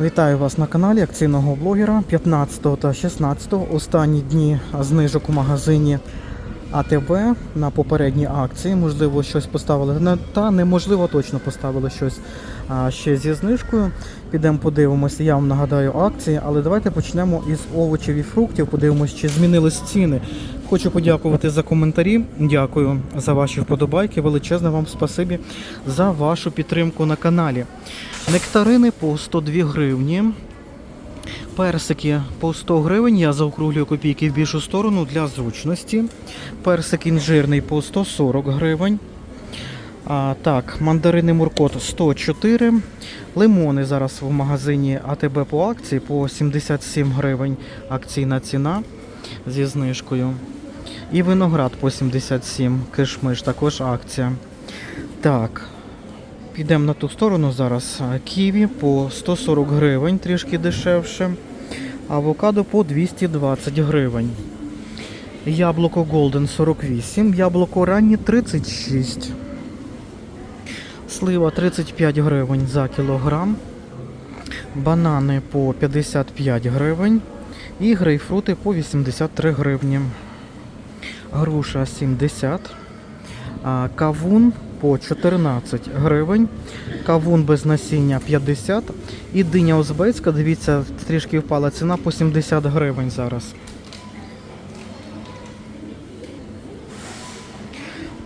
Вітаю вас на каналі акційного блогера 15 та 16 останні дні знижок у магазині АТБ на попередні акції. Можливо, щось поставили та неможливо точно поставили щось ще зі знижкою. Підемо подивимося. Я вам нагадаю акції, але давайте почнемо із овочів і фруктів. Подивимось, чи змінились ціни. Хочу подякувати за коментарі. Дякую за ваші вподобайки. Величезне вам спасибі за вашу підтримку на каналі. Нектарини по 102 гривні. Персики по 100 гривень. Я заокруглюю копійки в більшу сторону для зручності. Персик інжирний по 140 гривень. А, так, мандарини Муркот 104. Лимони зараз в магазині АТБ по акції по 77 гривень акційна ціна зі знижкою. І виноград по 77. Кишмиш також акція. Так, Підемо на ту сторону зараз. Ківі по 140 гривень, трішки дешевше. Авокадо по 220 гривень. Яблуко Golden 48, яблуко раннє 36. Слива 35 гривень за кілограм. Банани по 55 гривень. І грейпфрути по 83 гривні. Груша 70. Кавун по 14 гривень, кавун без насіння 50 і диня узбецька, дивіться, трішки впала ціна по 70 гривень зараз.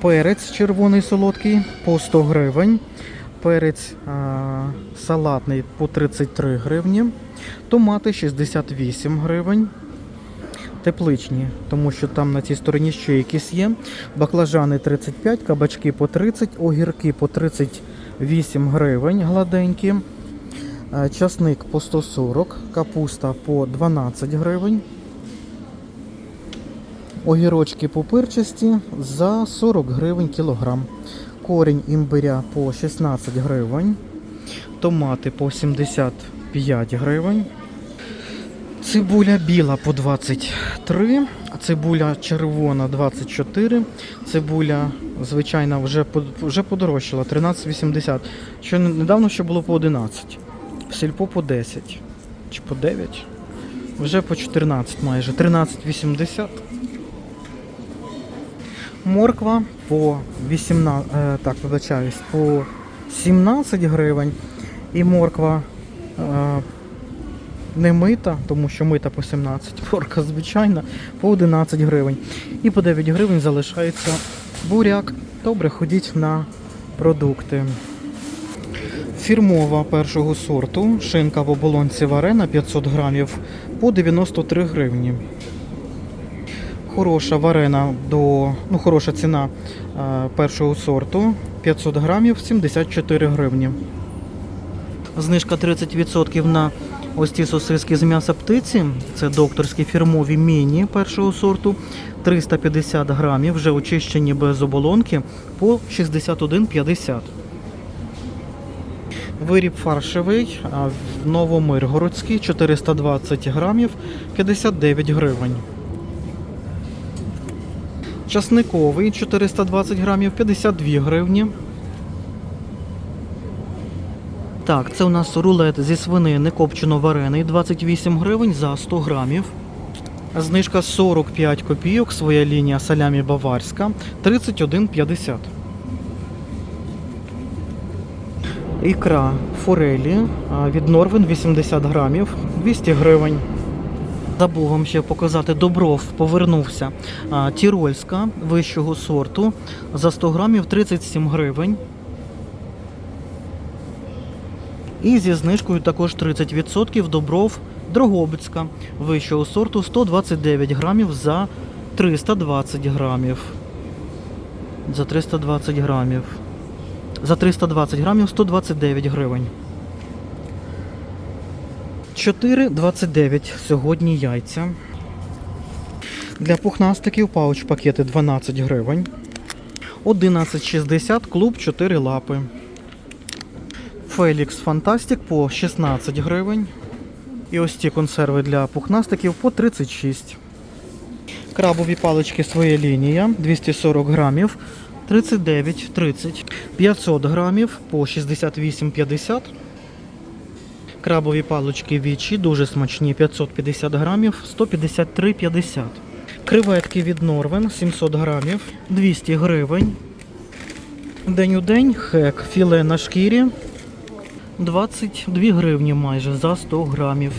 Перець червоний солодкий по 100 гривень. Перець салатний по 33 гривні. Томати 68 гривень. Тепличні, тому що там на цій стороні ще якісь є. Баклажани 35, кабачки по 30, огірки по 38 гривень гладенькі. Е, Часник по 140, капуста по 12 гривень. Огірочки пупирчасті за 40 гривень кілограм. Корінь імбиря по 16 гривень. Томати по 75 гривень. Цибуля біла по 23, цибуля червона 24, цибуля звичайна вже вже подорожчала 13,80. Що недавно ще було по 11. Сільпо по 10 чи по 9. Вже по 14 майже 13,80. Морква по 18, е, так, вибачаюсь, по 17 гривень. І морква е, не мита, тому що мита по 17, порка звичайна, по 11 гривень. І по 9 гривень залишається буряк. Добре, ходіть на продукти. Фірмова першого сорту, шинка в оболонці варена 500 грамів по 93 гривні. Хороша варена до, ну, хороша ціна е, першого сорту 500 грамів 74 гривні. Знижка 30% на ось ці сосиски з м'яса птиці. Це докторські фірмові міні першого сорту. 350 грамів, вже очищені без оболонки по 61,50. Виріб фаршевий в Новомиргородський 420 грамів 59 гривень. Часниковий 420 грамів 52 гривні. Так, це у нас рулет зі свинини копчено варений 28 гривень за 100 грамів. Знижка 45 копійок, своя лінія салямі баварська 31,50. Ікра форелі від Норвен 80 грамів 200 гривень. Забув вам ще показати Добров повернувся. А, Тірольська вищого сорту за 100 грамів 37 гривень. І зі знижкою також 30% Добров Дрогобицька вищого сорту 129 грамів за 320 грамів. За 320 грамів. За 320 грамів 129 гривень. 4,29 сьогодні яйця. Для пухнастиків пауч пакети 12 гривень. 11,60 клуб 4 лапи. Фелікс Фантастик по 16 гривень. І ось ці консерви для пухнастиків по 36. Крабові палички своя лінія 240 грамів 39,30. 500 грамів по 68,50. Крабові палички вічі, дуже смачні, 550 грамів, 153,50. Креветки від Норвен, 700 грамів, 200 гривень. День у день хек, філе на шкірі, 22 гривні майже за 100 грамів.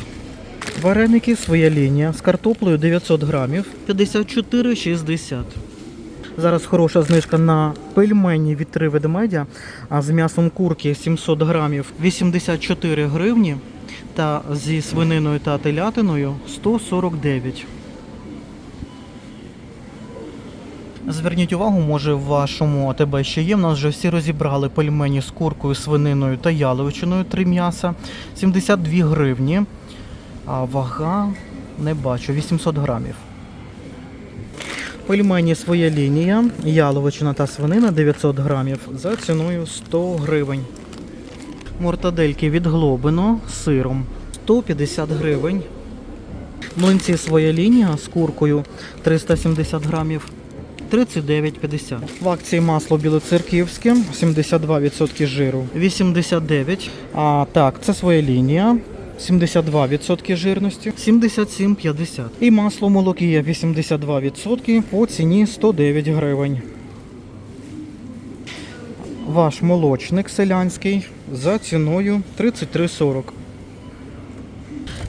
Вареники своя лінія з картоплею 900 грамів, 54,60. Зараз хороша знижка на пельмені від три ведмедя, а з м'ясом курки 700 грамів 84 гривні. Та зі свининою та телятиною 149. Зверніть увагу, може в вашому АТБ ще є. В нас вже всі розібрали пельмені з куркою, свининою та яловичиною, три м'яса. 72 гривні. А вага не бачу, 800 грамів. Пельмені своя лінія, яловичина та свинина 900 грамів за ціною 100 гривень. Мортадельки від Глобино з сиром 150 гривень. Млинці своя лінія з куркою 370 грамів 39,50. В акції масло білоцерківське 72% жиру 89. А так, це своя лінія. 72% жирності, 77,50. І масло молокія 82% по ціні 109 гривень. Ваш молочник селянський за ціною 33,40.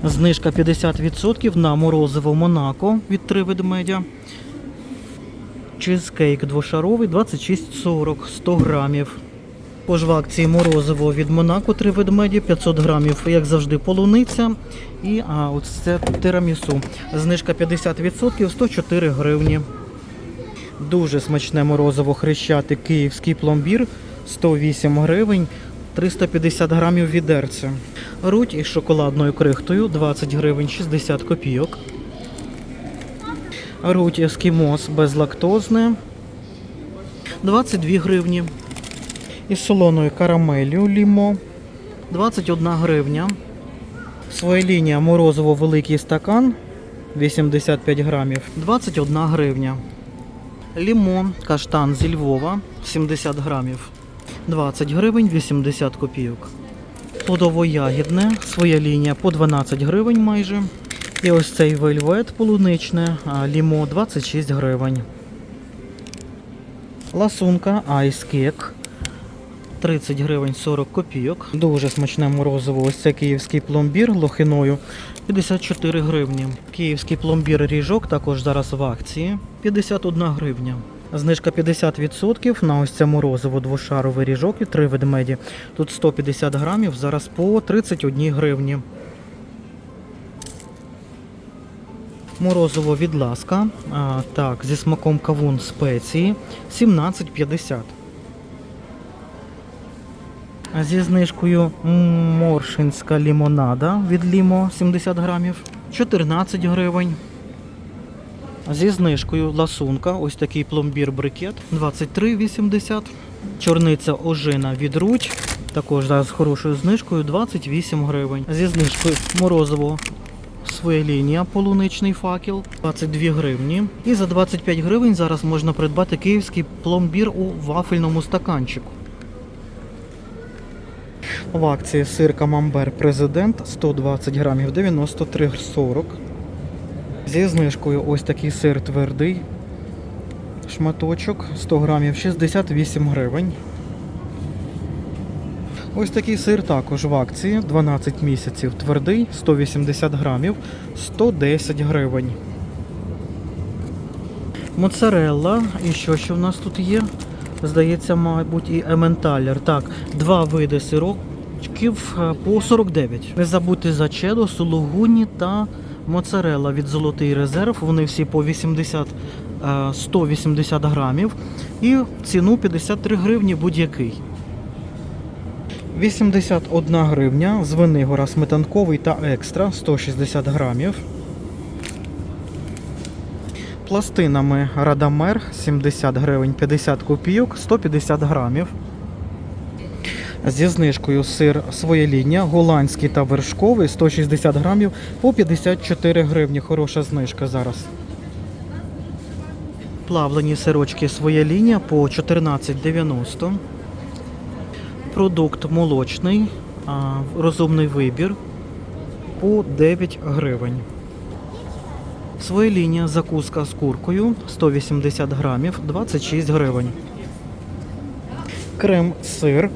Знижка 50% на морозиво Монако від 3 ведмедя. Чизкейк двошаровий 26,40 100 грамів. Також в акції морозиво від Монако 3 ведмеді 500 грамів, як завжди, полуниця. І а, ось це тирамісу. Знижка 50% 104 гривні. Дуже смачне морозиво хрещати київський пломбір 108 гривень, 350 грамів відерце. Руть із шоколадною крихтою 20 гривень 60 копійок. Руть ескімос безлактозне 22 гривні. Із солоною карамелью лімо 21 гривня. Своя лінія морозиво великий стакан 85 грамів 21 гривня. Лімон каштан зі Львова 70 грамів 20 гривень 80 копійок. Плодово-ягідне, своя лінія по 12 гривень майже. І ось цей вельвет полуничне, а, лімо 26 гривень. Ласунка айскек 30 гривень 40 копійок. Дуже смачне морозиво. Ось це київський пломбір лохиною 54 гривні. Київський пломбір ріжок також зараз в акції 51 гривня. Знижка 50% на ось це морозиво двошаровий ріжок і три ведмеді. Тут 150 грамів, зараз по 31 гривні. Морозиво від ласка. А, так, зі смаком кавун спеції 17,50. Зі знижкою моршинська лімонада від лімо 70 грамів 14 гривень. Зі знижкою ласунка, ось такий пломбір брикет 23,80. Чорниця ожина від Руть, також зараз з хорошою знижкою 28 гривень. Зі знижкою морозиво своя лінія, полуничний факел 22 гривні. І за 25 гривень зараз можна придбати київський пломбір у вафельному стаканчику. В акції сир камамбер президент 120 грамів 93,40. Зі знижкою ось такий сир твердий. Шматочок 100 грамів 68 гривень. Ось такий сир також в акції 12 місяців твердий 180 грамів 110 гривень. Моцарелла. І що ще в нас тут є? Здається, мабуть, і ементалер. Так, два види сирочків е, по 49. Не забудьте за чедо, сулугуні та моцарелла від Золотий резерв. Вони всі по 80, е, 180 грамів. І ціну 53 гривні будь-який. 81 гривня, Звенигора сметанковий та екстра 160 грамів. Пластинами Радамер 70 гривень 50 копійок, 150 грамів. Зі знижкою сир своя лінія, голландський та вершковий 160 грамів по 54 гривні. Хороша знижка зараз. Плавлені сирочки своя лінія по 14,90. Продукт молочний, розумний вибір по 9 гривень. Своя закуска з куркою 180 грамів 26 гривень. Крем сир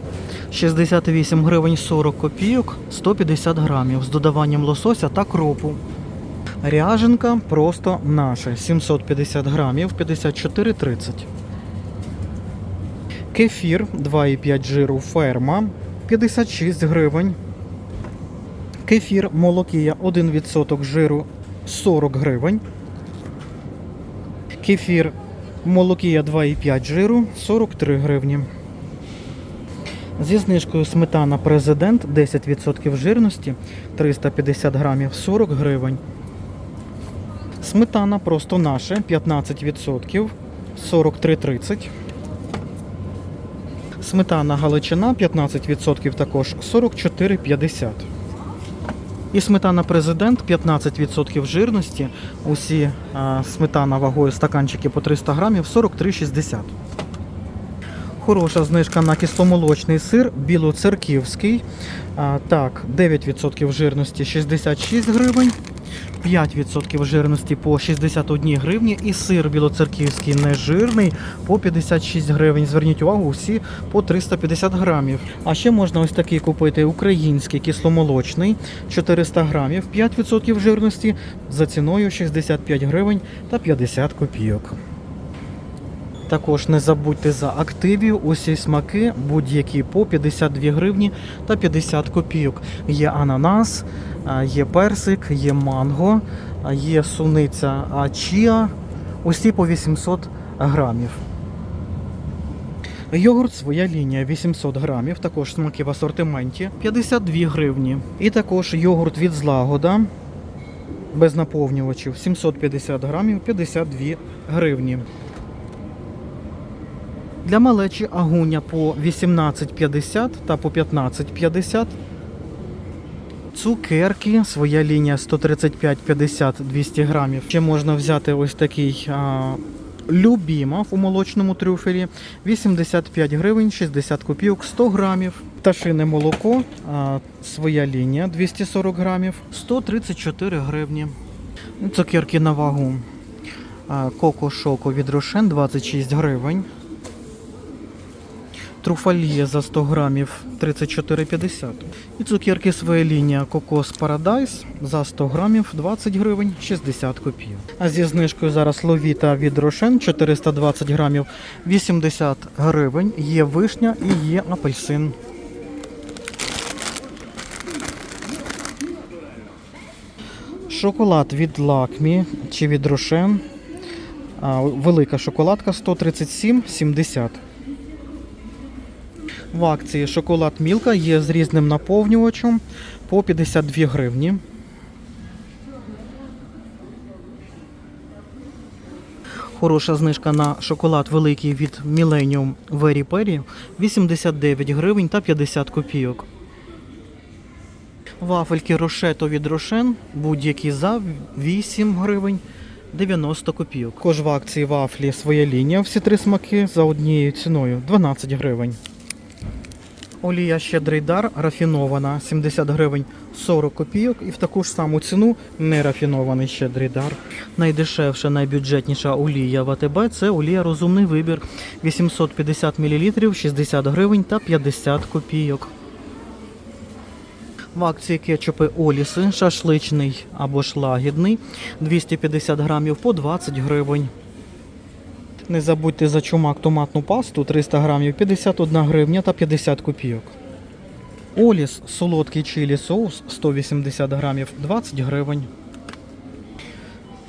68 гривень 40 копійок 150 грамів з додаванням лосося та кропу. Ряженка просто наша 750 грамів 54,30. Кефір 2,5 жиру ферма 56 гривень. Кефір молокія 1% жиру 40 гривень. Кефір молокія 2,5 жиру 43 гривні. Зі знижкою сметана президент 10% жирності 350 грамів 40 гривень. Сметана просто наша 15% 43,30. Сметана Галичина 15% також 44,50. І сметана президент 15% жирності. Усі а, сметана вагою стаканчики по 300 грамів 43,60. Хороша знижка на кисломолочний сир білоцерківський. Так, 9% жирності 66 гривень. 5% жирності по 61 гривні і сир білоцерківський нежирний по 56 гривень. Зверніть увагу, усі по 350 грамів. А ще можна ось такий купити український кисломолочний 400 грамів, 5% жирності за ціною 65 гривень та 50 копійок. Також не забудьте за активію, усі смаки, будь-які по 52 гривні та 50 копійок. Є ананас, є персик, є манго, є суниця чіа, усі по 800 грамів. Йогурт своя лінія 800 грамів, також смаки в асортименті 52 гривні. І також йогурт від злагода без наповнювачів 750 грамів 52 гривні. Для малечі агуня по 18,50 та по 15,50. Цукерки, своя лінія 135,50 200 грамів. Ще можна взяти ось такий а, любімов у молочному трюфелі 85 гривень 60 копійок 100 грамів. Пташине молоко, а, своя лінія 240 грамів 134 гривні. Цукерки на вагу. А, Коко Шоко від Рошен 26 гривень. Труфальє за 100 грамів 34,50. І цукерки своя лінія Кокос Парадайс за 100 грамів 20 гривень 60 копійок. А зі знижкою зараз ловіта від Рошен 420 грамів 80 гривень. Є вишня і є апельсин. Шоколад від Лакмі чи від Рошен. Велика шоколадка 137,70. В акції шоколад Мілка є з різним наповнювачем по 52 гривні. Хороша знижка на шоколад великий від Millennium Very Perry 89 гривень та 50 копійок. Вафельки Рошето від Рошен будь-які за 8 гривень 90 копійок. Також в акції вафлі своя лінія, всі три смаки за однією ціною 12 гривень. Олія щедрий дар рафінована 70 гривень 40 копійок і в таку ж саму ціну нерафінований щедрий дар. Найдешевша, найбюджетніша олія в АТБ це олія розумний вибір 850 мл 60 гривень та 50 копійок. В акції кетчупи Оліси, шашличний або ж лагідний 250 грамів по 20 гривень. Не забудьте за чумак томатну пасту 300 грамів 51 гривня та 50 копійок. Оліс солодкий чилі соус 180 грамів 20 гривень.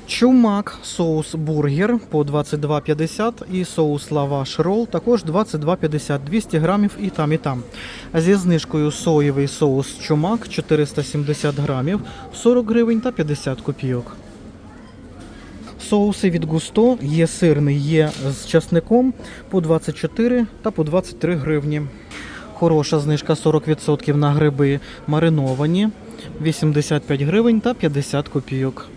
Чумак соус бургер по 22,50 і соус лаваш рол також 22,50 200 грамів і там, і там. Зі знижкою соєвий соус чумак 470 грамів 40 гривень та 50 копійок. Соуси від Густо є сирний, є з часником по 24 та по 23 гривні. Хороша знижка 40% на гриби мариновані 85 гривень та 50 копійок.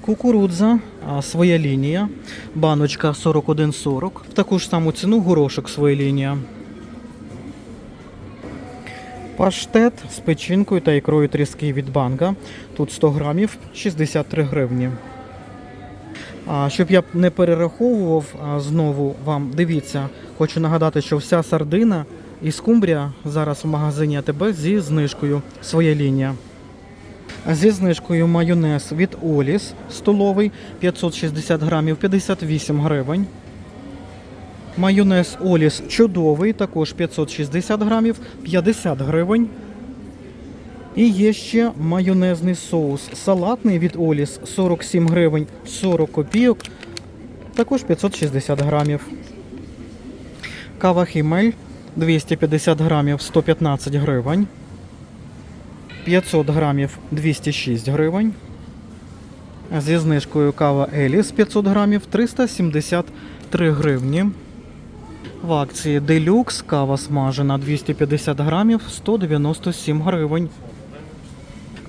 Кукурудза, своя лінія, баночка 41,40. В таку ж саму ціну горошок своя лінія. Паштет з печінкою та ікрою тріски від банга. Тут 100 грамів 63 гривні. А щоб я не перераховував знову вам, дивіться, хочу нагадати, що вся сардина і скумбрія зараз в магазині АТБ зі знижкою своя лінія. Зі знижкою майонез від Оліс столовий 560 грамів 58 гривень. Майонез Оліс чудовий, також 560 грамів 50 гривень. І є ще майонезний соус салатний від Оліс 47 гривень 40 копійок, також 560 грамів. Кава Хімель 250 грамів 115 гривень. 500 грамів 206 гривень. Зі знижкою кава Еліс 500 грамів 373 гривні. В акції Делюкс кава смажена 250 грамів 197 гривень.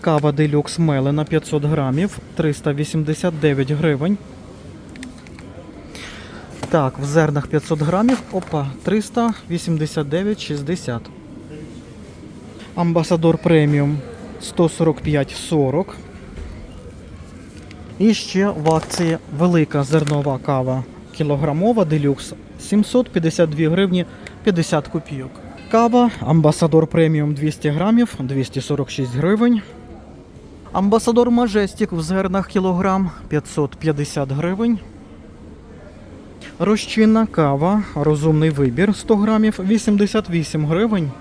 Кава Делюкс Мелена 500 грамів 389 гривень. Так, в зернах 500 грамів, опа, 389,60. Амбасадор преміум 145,40. І ще в акції велика зернова кава кілограмова делюкс 752 гривні 50 копійок. Кава Амбасадор преміум 200 грамів 246 гривень. Амбасадор Мажестік в зернах кілограм 550 гривень. Розчинна кава, розумний вибір 100 грамів 88 гривень.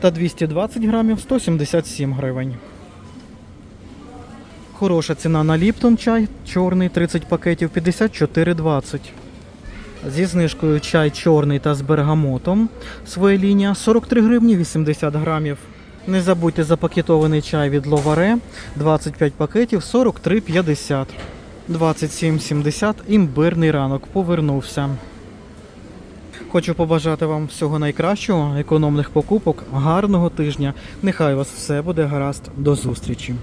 Та 220 грамів 177 гривень. Хороша ціна на Ліптон чай, чорний 30 пакетів 54,20. Зі знижкою чай чорний та з бергамотом. Своя лінія 43 гривні 80 грамів. Не забудьте запакетований чай від Ловаре 25 пакетів 43,50. 27,70 імбирний ранок повернувся. Хочу побажати вам всього найкращого, економних покупок, гарного тижня. Нехай вас все буде гаразд. До зустрічі!